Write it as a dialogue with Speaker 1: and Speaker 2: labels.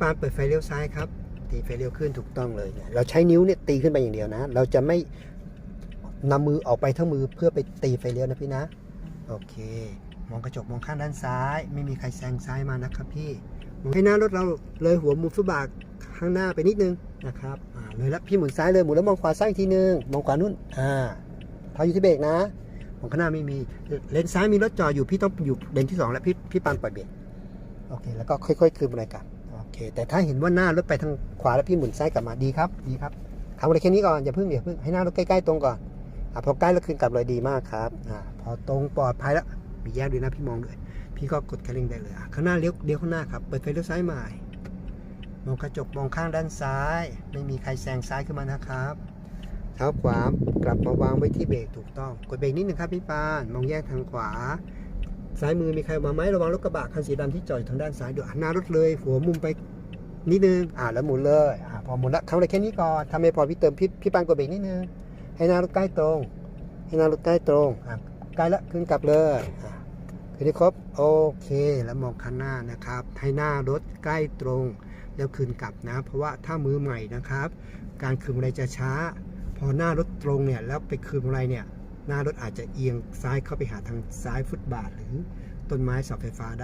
Speaker 1: ปานเปิดไฟเลี้ยวซ้ายครับตีไฟเลี้ยวขึ้นถูกต้องเลยเนี่ยเราใช้นิ้วเนี่ยตีขึ้นไปอย่างเดียวนะ เราจะไม่นำมือออกไปทั้งมือเพื่อไปตีไฟเลี้ยวนะพี่นะ โอเค มองกระจกมองข้างด้านซ้าย ไม่มีใครแซงซ้ายมานะครับพี่ให้หน้ารถเราเลยหัวมุมฟุตบาทข้างหน้าไปนิดนึงนะครับเลยแล้วพี่หมุนซ้ายเลยหมุนแล้วมองขวาซ้ายอีกทีนึงมองขวานู่นอ่าเท้าอยู่ที่เบรกนะมองข้างหน้าไม่มีเลนซ้ายมีรถจอดอยู่พี่ต้องอยู่เลนที่สองแล้วพี่พี่ปานปล่อยเบรกโอเคแล้วก็ค่อยๆคืนบันไดกลับโอเค แต่ถ้าเห็นว่าหน้ารถไปทางขวาแล้วพี่หมุนซ้ายกลับมาดีครับ ดีครับทำอะไรแค่นี้ก่อน อย่าเพิ่งอย่าเพิ่งให้หน้ารถใกล้ๆตรงก่อนอะพอใกล้แล้วคืนกลับเลยดีมากครับอ่าพอตรงปลอดภัยแล้วมีแยกด้วยนะพี่มองด้วยพี่ก็กดคันเร่งได้เลยข้างหน้าเลี้ยวเลี้ยวข้างหน้าครับ เปิดไฟเลี้ยวซ้ายใหม่มองกระจกมองข้างด้านซ้าย ไม่มีใครแซงซ้ายขึ้นมานะครับเท้าขวากลับมาวางไว้ที่เบรกถูกต้อง กดเบรกนิดนึงครับพี่ปาน มองแยกทางขวา ซ้ายมือมีใครมาไหมระวังรถกระบะคันสีดำที่จอดอยู่ทางด้านซ้ายเดี๋ยวหันหน้ารถเลย หัวมุมไปนิดนึงอ่าแล้วหมุนเลยอ่าพอหมุนล้วทำอะไรแค่นี้ก่อนทำไม่พอพี่เติมพี่พี่ปานกดเบรกนิดนึงให้หน้ารถใกล้ตรง ให้หน้ารถใกล้ตรงอะใกล้ล้วขึ้นกลับเลยอะคือได้ครบโอเค แล้วมองข้างหน้านะครับ ให้หน้ารถใกล้ตรง แล้วคืนกลับนะ เพราะว่าถ้ามือใหม่นะครับ การคืนอะไรจะช้า พอหน้ารถตรงเนี่ยแล้วไปคืนอะไรเนี่ย หน้ารถอาจจะเอียงซ้ายเข้าไปหาทางซ้ายฟุตบาท หรือต้นไม้เสาไฟฟ้าได้